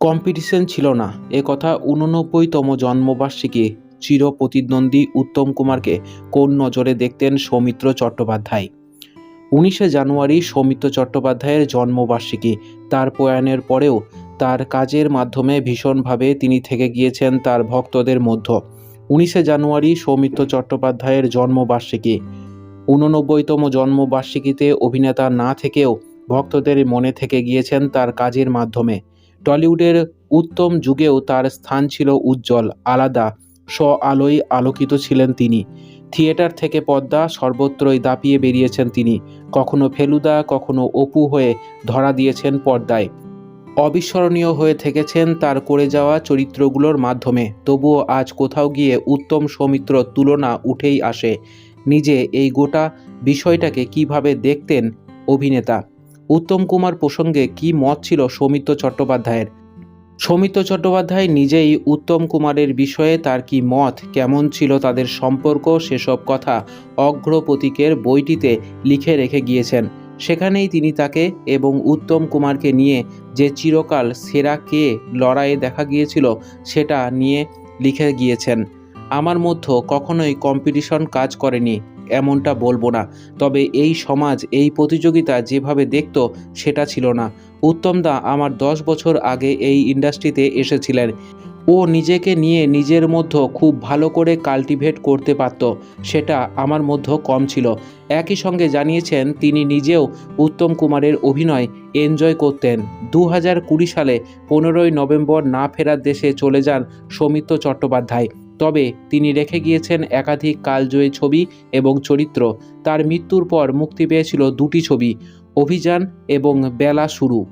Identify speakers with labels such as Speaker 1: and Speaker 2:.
Speaker 1: Competition ছিল না। এ কথা উননব্বইতম জন্মবার্ষিকী চিরপ্রতিদ্বন্দ্বী উত্তম কুমারকে কোন নজরে দেখতেন সৌমিত্র চট্টোপাধ্যায়? উনিশে জানুয়ারি সৌমিত্র চট্টোপাধ্যায়ের জন্মবার্ষিকী। তার প্রয়াণের পরেও তার কাজের মাধ্যমে ভীষণভাবে তিনি থেকে গিয়েছেন তার ভক্তদের মধ্য। উনিশে জানুয়ারি সৌমিত্র চট্টোপাধ্যায়ের জন্মবার্ষিকী। উননব্বইতম জন্মবার্ষিকীতে অভিনেতা না থেকেও ভক্তদের মনে থেকে গিয়েছেন তার কাজের মাধ্যমে। টলিউডের উত্তম যুগেও তার স্থান ছিল উজ্জ্বল, আলাদা স্ব আলোয় আলোকিত ছিলেন তিনি। থিয়েটার থেকে পর্দা সর্বত্রই দাপিয়ে বেরিয়েছেন তিনি। কখনো ফেলুদা, কখনো অপু হয়ে ধরা দিয়েছেন পর্দায়। অবিস্মরণীয় হয়ে থেকেছেন তার করে যাওয়া চরিত্রগুলোর মাধ্যমে। তবুও আজ কোথাও গিয়ে উত্তম সৌমিত্র তুলনা উঠেই আসে। নিজে এই গোটা বিষয়টাকে কীভাবে দেখতেন অভিনেতা? উত্তম কুমার প্রসঙ্গে কি মত ছিল সৌমিত্র চট্টোপাধ্যায়ের? সৌমিত্র চট্টোপাধ্যায় নিজেই উত্তম কুমারের বিষয়ে তার কি মত, কেমন ছিল তাদের সম্পর্ক, সেসব কথা অগ্রপতিকের বইটিতে লিখে রেখে গিয়েছেন। সেখানেই তিনি তাকে এবং উত্তম কুমারকে নিয়ে যে চিরকাল সেরা কে লড়াইয়ে দেখা গিয়েছিল, সেটা নিয়ে লিখে গিয়েছেন। আমার মধ্যে কখনোই কম্পিটিশন কাজ করেনি। এমনটা বলব না। তবে এই সমাজ, এই প্রতিযোগিতা যেভাবে দেখত, সেটা ছিল না। উত্তমদা আমার দশ বছর আগে এই ইন্ডাস্ট্রিতে এসেছিলেন। ও নিজেকে নিয়ে নিজের মধ্যে খুব ভালো করে কাল্টিভেট করতে পারত, সেটা আমার মধ্যে কম ছিল। একই সঙ্গে জানিয়েছেন, তিনি নিজেও উত্তম কুমারের অভিনয় এনজয় করতেন। দু হাজার কুড়ি সালে পনেরোই নভেম্বর না ফেরার দেশে চলে যান সৌমিত্র চট্টোপাধ্যায়। তবে তিনি রেখে গিয়েছেন একাধিক কালজয়ী ছবি এবং চরিত্র। তার মৃত্যুর পর মুক্তি পেয়েছিল দুটি ছবি, অভিযান এবং বেলা শুরু।